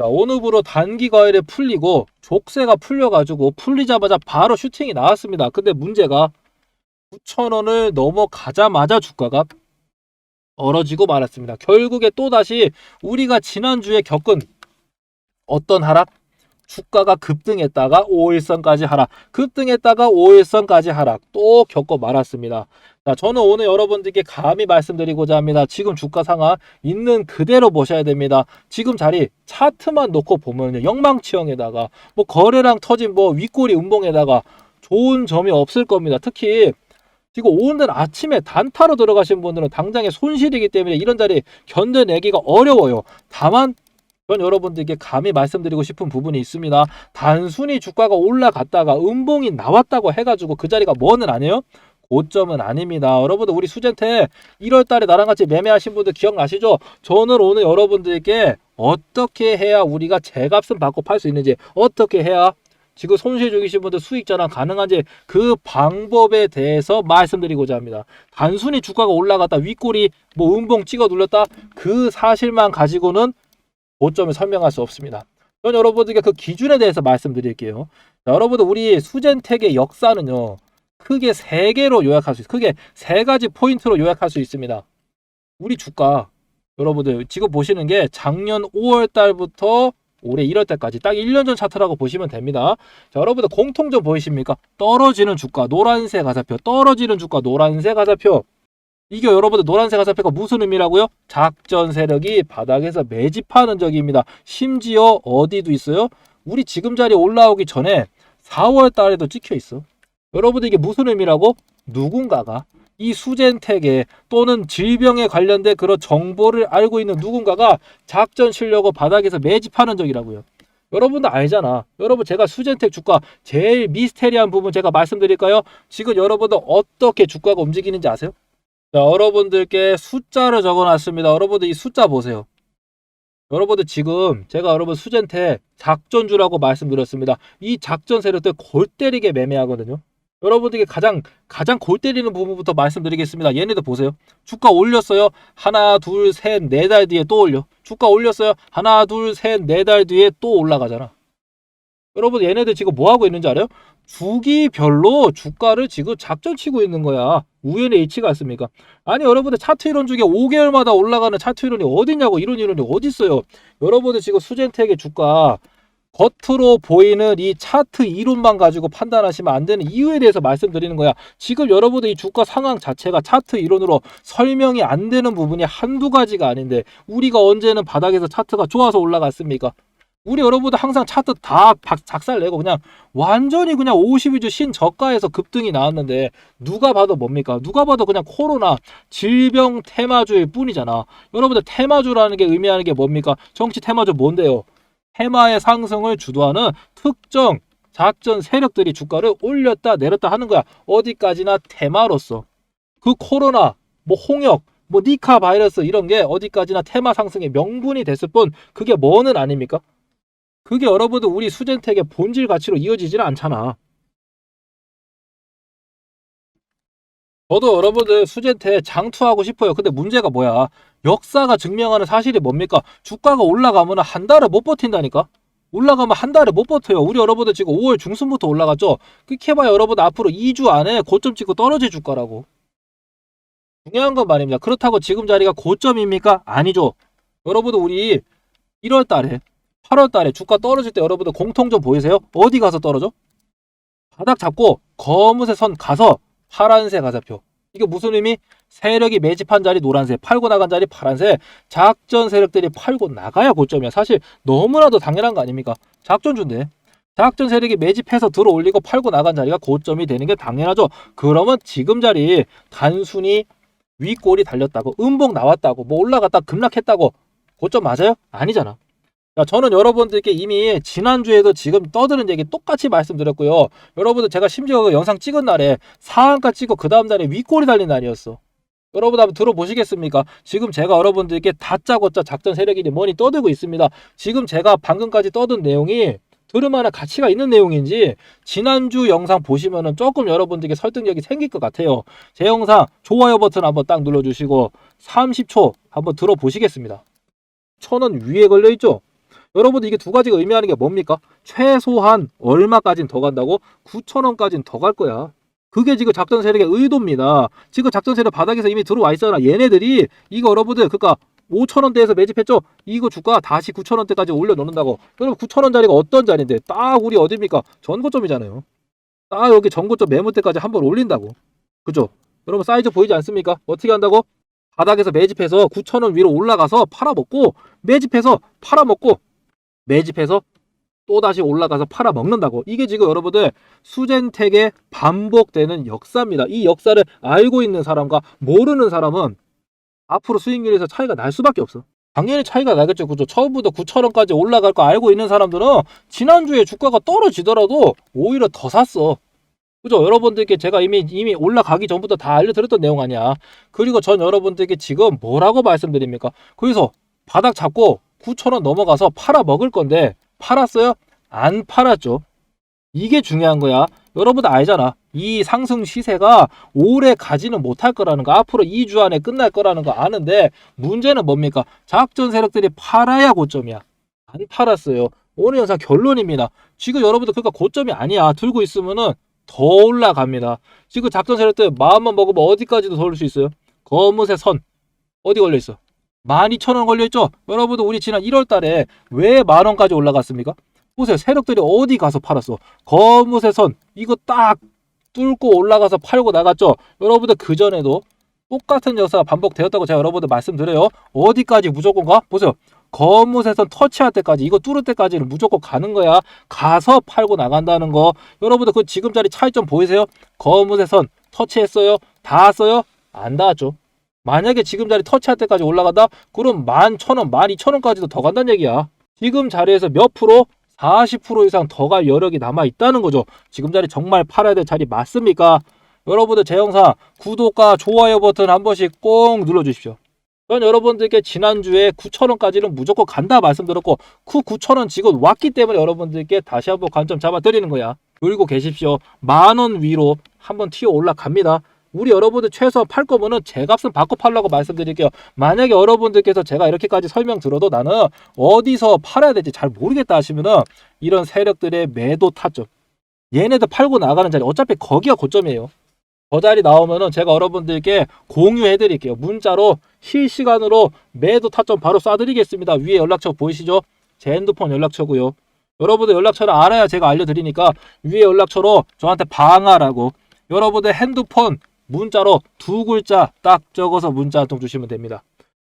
자, 오늘부로 단기 과열이 풀리고 족쇄가 풀려가지고 풀리자마자 바로 슈팅이 나왔습니다. 근데 문제가 9,000원을 넘어가자마자 주가가 얼어지고 말았습니다. 결국에 또다시 우리가 지난주에 겪은 어떤 하락? 주가가 급등했다가 5일선까지 하락, 급등했다가 5일선까지 하락 또 겪고 말았습니다. 자, 저는 오늘 여러분들께 감히 말씀드리고자 합니다. 지금 주가 상황 있는 그대로 보셔야 됩니다. 지금 자리 차트만 놓고 보면요. 영망치형에다가 뭐 거래량 터진 뭐 윗꼬리 운봉에다가 좋은 점이 없을 겁니다. 특히 지금 오늘 아침에 단타로 들어가신 분들은 당장에 손실이기 때문에 이런 자리 견뎌내기가 어려워요. 다만 전 여러분들께 감히 말씀드리고 싶은 부분이 있습니다. 단순히 주가가 올라갔다가 음봉이 나왔다고 해가지고 그 자리가 뭐는 아니에요? 고점은 아닙니다. 여러분들 우리 수젠테 1월 달에 나랑 같이 매매하신 분들 기억나시죠? 저는 오늘 여러분들께 어떻게 해야 우리가 제값은 받고 팔 수 있는지 어떻게 해야 지금 손실 중이신 분들 수익 전환 가능한지 그 방법에 대해서 말씀드리고자 합니다. 단순히 주가가 올라갔다 윗꼬리 뭐 음봉 찍어 눌렀다 그 사실만 가지고는 고점을 설명할 수 없습니다. 전 여러분들께 그 기준에 대해서 말씀드릴게요. 자, 여러분들 우리 수젠텍의 역사는요. 크게 세 개로 요약할 수 있어요. 크게 세 가지 포인트로 요약할 수 있습니다. 우리 주가 여러분들 지금 보시는 게 작년 5월 달부터 올해 1월 달까지 딱 1년 전 차트라고 보시면 됩니다. 자, 여러분들 공통점 보이십니까? 떨어지는 주가 노란색 가사표, 떨어지는 주가 노란색 가사표. 이게 여러분들 노란색 가사표가 무슨 의미라고요? 작전 세력이 바닥에서 매집하는 적입니다. 심지어 어디도 있어요? 우리 지금 자리에 올라오기 전에 4월 달에도 찍혀 있어. 여러분들 이게 무슨 의미라고? 누군가가 이 수젠텍에 또는 질병에 관련된 그런 정보를 알고 있는 누군가가 작전 치려고 바닥에서 매집하는 적이라고요. 여러분도 알잖아. 여러분 제가 수젠텍 주가 제일 미스테리한 부분 제가 말씀드릴까요? 지금 여러분들 어떻게 주가가 움직이는지 아세요? 자, 여러분들께 숫자를 적어놨습니다. 여러분들 이 숫자 보세요. 여러분들 지금 제가 여러분 수젠텍 작전주라고 말씀드렸습니다. 이 작전 세력들 골 때리게 매매하거든요. 여러분들께 가장 가장 골 때리는 부분부터 말씀드리겠습니다. 얘네들 보세요. 주가 올렸어요. 하나, 둘, 셋, 네 달 뒤에 또 올려. 주가 올렸어요. 하나, 둘, 셋, 네 달 뒤에 또 올라가잖아. 여러분 얘네들 지금 뭐 하고 있는지 알아요? 주기별로 주가를 지금 작전 치고 있는 거야. 우연의 일치가 있습니까? 아니 여러분들 차트 이론 중에 5개월마다 올라가는 차트 이론이 어디냐고 이런 이론이 어디 있어요? 여러분들 지금 수젠텍의 주가 겉으로 보이는 이 차트 이론만 가지고 판단하시면 안 되는 이유에 대해서 말씀드리는 거야. 지금 여러분들 이 주가 상황 자체가 차트 이론으로 설명이 안 되는 부분이 한두 가지가 아닌데 우리가 언제는 바닥에서 차트가 좋아서 올라갔습니까? 우리 여러분들 항상 차트 다 박- 작살 내고 그냥 완전히 그냥 52주 신저가에서 급등이 나왔는데 누가 봐도 뭡니까? 누가 봐도 그냥 코로나 질병 테마주일 뿐이잖아. 여러분들 테마주라는 게 의미하는 게 뭡니까? 정치 테마주 뭔데요? 테마의 상승을 주도하는 특정 작전 세력들이 주가를 올렸다 내렸다 하는 거야. 어디까지나 테마로서. 그 코로나, 뭐 홍역, 뭐 니카 바이러스 이런 게 어디까지나 테마 상승의 명분이 됐을 뿐 그게 뭐는 아닙니까? 그게 여러분들 우리 수젠텍의 본질 가치로 이어지지는 않잖아. 저도 여러분들 수젠텍 장투하고 싶어요. 근데 문제가 뭐야? 역사가 증명하는 사실이 뭡니까? 주가가 올라가면 한 달을 못 버틴다니까? 올라가면 한 달을 못 버텨요. 우리 여러분들 지금 5월 중순부터 올라갔죠? 그렇게 해봐야 여러분들 앞으로 2주 안에 고점 찍고 떨어질 주가라고. 중요한 건 말입니다. 그렇다고 지금 자리가 고점입니까? 아니죠. 여러분들 우리 1월 달에 8월 달에 주가 떨어질 때 여러분들 공통점 보이세요? 어디 가서 떨어져? 바닥 잡고 검은색 선 가서 파란색 가사표. 이게 무슨 의미? 세력이 매집한 자리 노란색, 팔고 나간 자리 파란색. 작전 세력들이 팔고 나가야 고점이야. 사실 너무나도 당연한 거 아닙니까? 작전주인데. 작전 세력이 매집해서 들어 올리고 팔고 나간 자리가 고점이 되는 게 당연하죠. 그러면 지금 자리 단순히 윗골이 달렸다고, 음봉 나왔다고, 뭐 올라갔다 급락했다고 고점 맞아요? 아니잖아. 자, 저는 여러분들께 이미 지난주에도 지금 떠드는 얘기 똑같이 말씀드렸고요. 여러분들 제가 심지어 그 영상 찍은 날에 상한가 찍고 그 다음 날에 윗골이 달린 날이었어. 여러분 한번 들어보시겠습니까? 지금 제가 여러분들께 다짜고짜 작전 세력이니 뭐니 떠들고 있습니다. 지금 제가 방금까지 떠든 내용이 들을 만한 가치가 있는 내용인지 지난주 영상 보시면은 조금 여러분들께 설득력이 생길 것 같아요. 제 영상 좋아요 버튼 한번 딱 눌러주시고 30초 한번 들어보시겠습니다. 천 원 위에 걸려 있죠? 여러분들 이게 두 가지가 의미하는 게 뭡니까? 최소한 얼마까진 더 간다고? 9천원까진 더 갈 거야. 그게 지금 작전 세력의 의도입니다. 지금 작전 세력 바닥에서 이미 들어와 있잖아. 얘네들이 이거 여러분들 그러니까 5천 원대에서 매집했죠. 이거 주가 다시 9천 원대까지 올려놓는다고. 여러분 9천 원짜리가 어떤 자리인데 딱 우리 어디입니까? 전고점이잖아요. 딱 여기 전고점 매물대까지 한번 올린다고. 그죠? 여러분 사이즈 보이지 않습니까? 어떻게 한다고? 바닥에서 매집해서 9천 원 위로 올라가서 팔아먹고 매집해서 팔아먹고 매집해서 또 다시 올라가서 팔아먹는다고. 이게 지금 여러분들 수젠텍의 반복되는 역사입니다. 이 역사를 알고 있는 사람과 모르는 사람은 앞으로 수익률에서 차이가 날 수밖에 없어. 당연히 차이가 나겠죠. 그죠? 처음부터 9천원까지 올라갈 거 알고 있는 사람들은 지난주에 주가가 떨어지더라도 오히려 더 샀어. 그죠? 여러분들께 제가 이미 이미 올라가기 전부터 다 알려드렸던 내용 아니야. 그리고 전 여러분들께 지금 뭐라고 말씀드립니까? 거기서 바닥 잡고 9천원 넘어가서 팔아 먹을 건데 팔았어요? 안 팔았죠. 이게 중요한 거야. 여러분 알잖아. 이 상승 시세가 오래 가지는 못할 거라는 거. 앞으로 2주 안에 끝날 거라는 거 아는데 문제는 뭡니까? 작전 세력들이 팔아야 고점이야. 안 팔았어요. 오늘 영상 결론입니다. 지금 여러분들 그러니까 고점이 아니야. 들고 있으면은 더 올라갑니다. 지금 작전 세력들 마음만 먹으면 어디까지도 돌릴 수 있어요? 거뭇의 선 어디 걸려 있어? 12,000원 걸려 있죠? 여러분들 우리 지난 1월 달에 왜 만 원까지 올라갔습니까? 보세요. 세력들이 어디 가서 팔았어? 거뭇의 선 이거 딱 뚫고 올라가서 팔고 나갔죠. 여러분들 그 전에도 똑같은 역사가 반복되었다고 제가 여러분들 말씀드려요. 어디까지 무조건 가? 보세요. 거뭇의 선 터치할 때까지 이거 뚫을 때까지는 무조건 가는 거야. 가서 팔고 나간다는 거. 여러분들 그 지금짜리 차이점 보이세요? 거뭇의 선 터치했어요? 닿았어요? 안 닿았죠. 만약에 지금 자리 터치할 때까지 올라간다? 그럼 만 천 원, 만 이천 원까지도 더 간다는 얘기야. 지금 자리에서 몇 프로? 40% 이상 더 갈 여력이 남아 있다는 거죠. 지금 자리 정말 팔아야 될 자리 맞습니까? 여러분들 제 영상 구독과 좋아요 버튼 한 번씩 꼭 눌러주십시오. 전 여러분들께 지난주에 9,000원까지는 무조건 간다 말씀드렸고 그 9,000원 지금 왔기 때문에 여러분들께 다시 한번 관점 잡아드리는 거야. 놀고 계십시오. 만 원 위로 한번 튀어 올라갑니다. 우리 여러분들 최소한 팔 거면은 제 값은 받고 팔라고 말씀드릴게요. 만약에 여러분들께서 제가 이렇게까지 설명 들어도 나는 어디서 팔아야 될지 잘 모르겠다 하시면은 이런 세력들의 매도 타점. 얘네들 팔고 나가는 자리 어차피 거기가 고점이에요. 저 자리 나오면은 제가 여러분들께 공유해 드릴게요. 문자로 실시간으로 매도 타점 바로 쏴 드리겠습니다. 위에 연락처 보이시죠? 제 핸드폰 연락처고요. 여러분들 연락처를 알아야 제가 알려드리니까 위에 연락처로 저한테 방하라고 여러분들 핸드폰 문자로 두 글자 딱 적어서 문자 한 통 주시면 됩니다.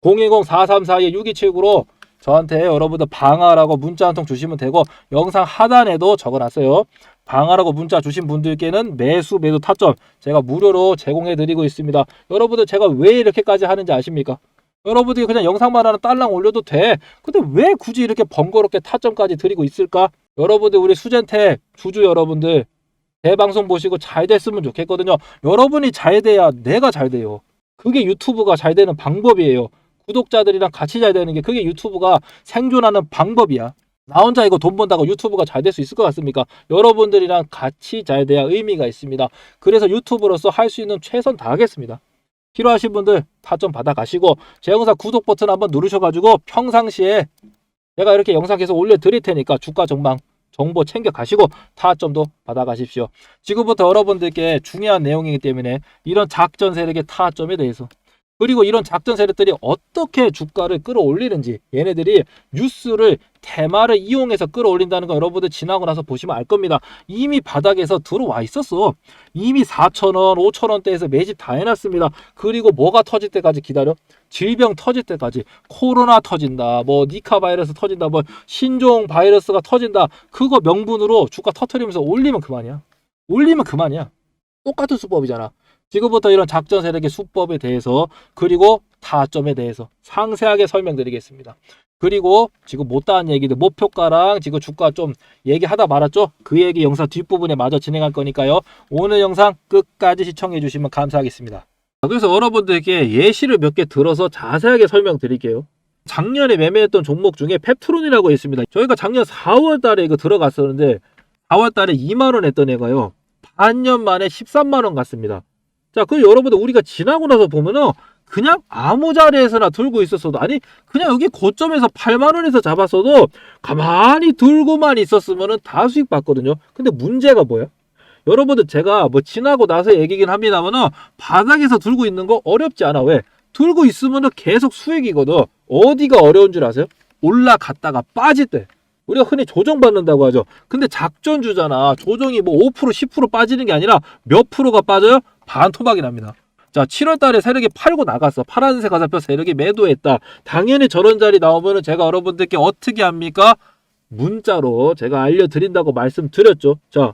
010-4342-6279로 저한테 여러분들 방하라고 문자 한 통 주시면 되고 영상 하단에도 적어놨어요. 방하라고 문자 주신 분들께는 매수 매도 타점 제가 무료로 제공해 드리고 있습니다. 여러분들 제가 왜 이렇게까지 하는지 아십니까? 여러분들이 그냥 영상만 하나 딸랑 올려도 돼. 근데 왜 굳이 이렇게 번거롭게 타점까지 드리고 있을까? 여러분들 우리 수젠텍 주주 여러분들 대방송 보시고 잘 됐으면 좋겠거든요. 여러분이 잘 돼야 내가 잘 돼요. 그게 유튜브가 잘 되는 방법이에요. 구독자들이랑 같이 잘 되는 게 그게 유튜브가 생존하는 방법이야. 나 혼자 이거 돈 번다고 유튜브가 잘 될 수 있을 것 같습니까? 여러분들이랑 같이 잘 돼야 의미가 있습니다. 그래서 유튜브로서 할 수 있는 최선 다하겠습니다. 필요하신 분들 타점 받아가시고 제 영상 구독 버튼 한번 누르셔가지고 평상시에 제가 이렇게 영상 계속 올려드릴 테니까 주가 전망 정보 챙겨 가시고 타점도 받아가십시오. 지금부터 여러분들께 중요한 내용이기 때문에 이런 작전 세력의 타점에 대해서 그리고 이런 작전 세력들이 어떻게 주가를 끌어올리는지 얘네들이 뉴스를 테마를 이용해서 끌어올린다는 거 여러분들 지나고 나서 보시면 알 겁니다. 이미 바닥에서 들어와 있었어. 이미 4,000원, 5,000원대에서 매집 다 해놨습니다. 그리고 뭐가 터질 때까지 기다려? 질병 터질 때까지 코로나 터진다, 뭐 니카 바이러스 터진다, 뭐 신종 바이러스가 터진다. 그거 명분으로 주가 터트리면서 올리면 그만이야. 올리면 그만이야. 똑같은 수법이잖아. 지금부터 이런 작전 세력의 수법에 대해서 그리고 타점에 대해서 상세하게 설명드리겠습니다. 그리고 지금 못다한 얘기들 목표가랑 지금 주가 좀 얘기하다 말았죠? 그 얘기 영상 뒷부분에 마저 진행할 거니까요. 오늘 영상 끝까지 시청해 주시면 감사하겠습니다. 그래서 여러분들께 예시를 몇 개 들어서 자세하게 설명드릴게요. 작년에 매매했던 종목 중에 펩트론이라고 있습니다. 저희가 작년 4월 달에 이거 들어갔었는데 4월 달에 2만 원 했던 애가요. 반년 만에 13만 원 갔습니다. 자, 그 여러분들 우리가 지나고 나서 보면은 그냥 아무 자리에서나 들고 있었어도 아니 그냥 여기 고점에서 8만 원에서 잡았어도 가만히 들고만 있었으면은 다 수익 받거든요. 근데 문제가 뭐야? 여러분들 제가 뭐 지나고 나서 얘기긴 합니다만은 바닥에서 들고 있는 거 어렵지 않아. 왜? 들고 있으면은 계속 수익이거든. 어디가 어려운 줄 아세요? 올라갔다가 빠질 때. 우리가 흔히 조정받는다고 하죠. 근데 작전주잖아. 조정이 뭐 5% 10% 빠지는 게 아니라 몇 프로가 빠져요? 반 토막이 납니다. 자, 7월 달에 세력이 팔고 나갔어. 파란색 화살표 세력이 매도했다. 당연히 저런 자리 나오면은 제가 여러분들께 어떻게 합니까? 문자로 제가 알려드린다고 말씀드렸죠. 자,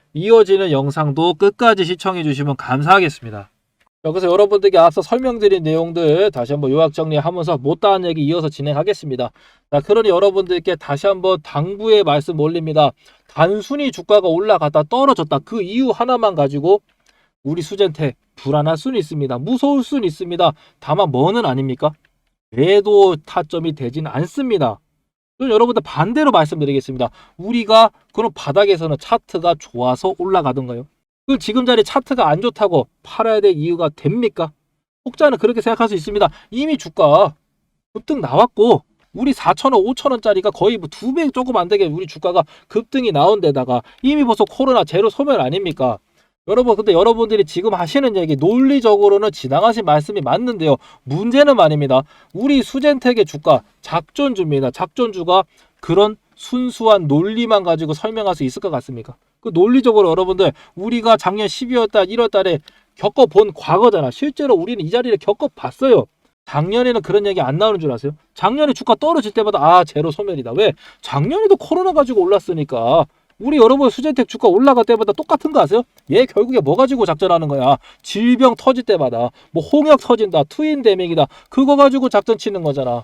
이어지는 영상도 끝까지 시청해 주시면 감사하겠습니다. 자, 그래서 여러분들께 앞서 설명드린 내용들 다시 한번 요약 정리하면서 못다한 얘기 이어서 진행하겠습니다. 자, 그러니 여러분들께 다시 한번 당부의 말씀 올립니다. 단순히 주가가 올라갔다 떨어졌다 그 이유 하나만 가지고 우리 수젠테 불안할 수는 있습니다. 무서울 수는 있습니다. 다만 뭐는 아닙니까? 매도 타점이 되지는 않습니다. 여러분들 반대로 말씀드리겠습니다. 우리가 그럼 바닥에서는 차트가 좋아서 올라가던가요? 그 지금 자리 차트가 안 좋다고 팔아야 될 이유가 됩니까? 혹자는 그렇게 생각할 수 있습니다. 이미 주가 급등 나왔고 우리 4천원, 5천원짜리가 거의 뭐 두 배 조금 안 되게 우리 주가가 급등이 나온 데다가 이미 벌써 코로나 제로 소멸 아닙니까? 여러분 근데 여러분들이 지금 하시는 얘기 논리적으로는 지나가신 말씀이 맞는데요. 문제는 말입니다. 우리 수젠텍의 주가 작전주입니다. 작전주가 그런 순수한 논리만 가지고 설명할 수 있을 것 같습니까? 그 논리적으로 여러분들 우리가 작년 12월 달, 1월 달에 겪어본 과거잖아. 실제로 우리는 이 자리를 겪어봤어요. 작년에는 그런 얘기 안 나오는 줄 아세요? 작년에 주가 떨어질 때마다 아 제로 소멸이다. 왜? 작년에도 코로나 가지고 올랐으니까 우리 여러분 수제택 주가 올라갈 때마다 똑같은 거 아세요? 얘 결국에 뭐 가지고 작전하는 거야? 질병 터질 때마다 뭐 홍역 터진다, 트윈 데믹이다, 그거 가지고 작전 치는 거잖아.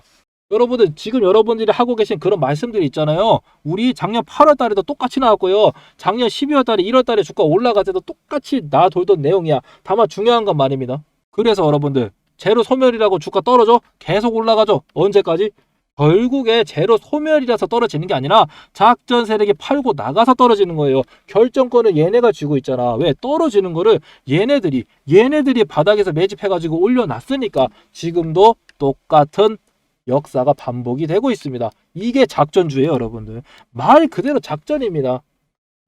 여러분들 지금 여러분들이 하고 계신 그런 말씀들이 있잖아요. 우리 작년 8월 달에도 똑같이 나왔고요. 작년 12월 달에 1월 달에 주가 올라갈 때도 똑같이 나 돌던 내용이야. 다만 중요한 건 말입니다. 그래서 여러분들 제로 소멸이라고 주가 떨어져 계속 올라가죠. 언제까지? 결국에 제로 소멸이라서 떨어지는 게 아니라 작전 세력이 팔고 나가서 떨어지는 거예요. 결정권을 얘네가 쥐고 있잖아. 왜 떨어지는 거를 얘네들이 얘네들이 바닥에서 매집해가지고 올려놨으니까 지금도 똑같은 역사가 반복이 되고 있습니다. 이게 작전주예요, 여러분들. 말 그대로 작전입니다.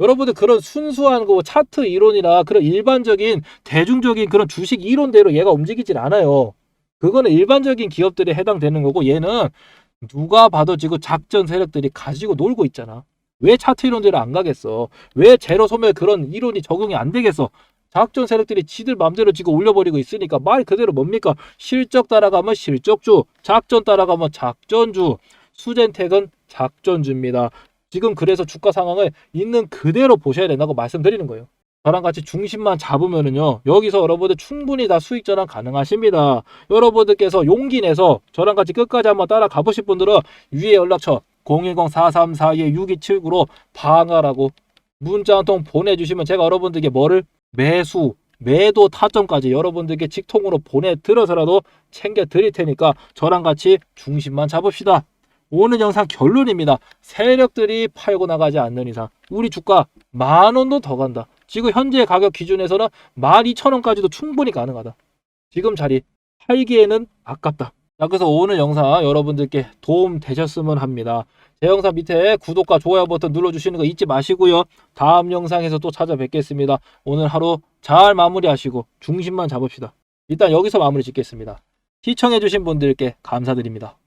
여러분들 그런 순수한 그 차트 이론이나 그런 일반적인 대중적인 그런 주식 이론대로 얘가 움직이질 않아요. 그거는 일반적인 기업들에 해당되는 거고 얘는 누가 봐도 지금 작전 세력들이 가지고 놀고 있잖아. 왜 차트 이론대로 안 가겠어? 왜 제로 소멸 그런 이론이 적용이 안 되겠어? 작전 세력들이 지들 맘대로 지금 올려버리고 있으니까 말 그대로 뭡니까? 실적 따라가면 실적주, 작전 따라가면 작전주, 수젠택은 작전주입니다. 지금 그래서 주가 상황을 있는 그대로 보셔야 된다고 말씀드리는 거예요. 저랑 같이 중심만 잡으면은요, 여기서 여러분들 충분히 다 수익 전환 가능하십니다. 여러분들께서 용기 내서 저랑 같이 끝까지 한번 따라가 보실 분들은 위에 연락처 010-4342-6279로 방하라고 문자 한 통 보내주시면 제가 여러분들께 뭐를 매수, 매도 타점까지 여러분들께 직통으로 보내드려서라도 챙겨 드릴 테니까 저랑 같이 중심만 잡읍시다. 오늘 영상 결론입니다. 세력들이 팔고 나가지 않는 이상 우리 주가 만 원도 더 간다. 지금 현재 가격 기준에서는 12,000원까지도 충분히 가능하다. 지금 자리 팔기에는 아깝다. 자, 그래서 오늘 영상 여러분들께 도움 되셨으면 합니다. 제 영상 밑에 구독과 좋아요 버튼 눌러주시는 거 잊지 마시고요. 다음 영상에서 또 찾아뵙겠습니다. 오늘 하루 잘 마무리하시고 중심만 잡읍시다. 일단 여기서 마무리 짓겠습니다. 시청해주신 분들께 감사드립니다.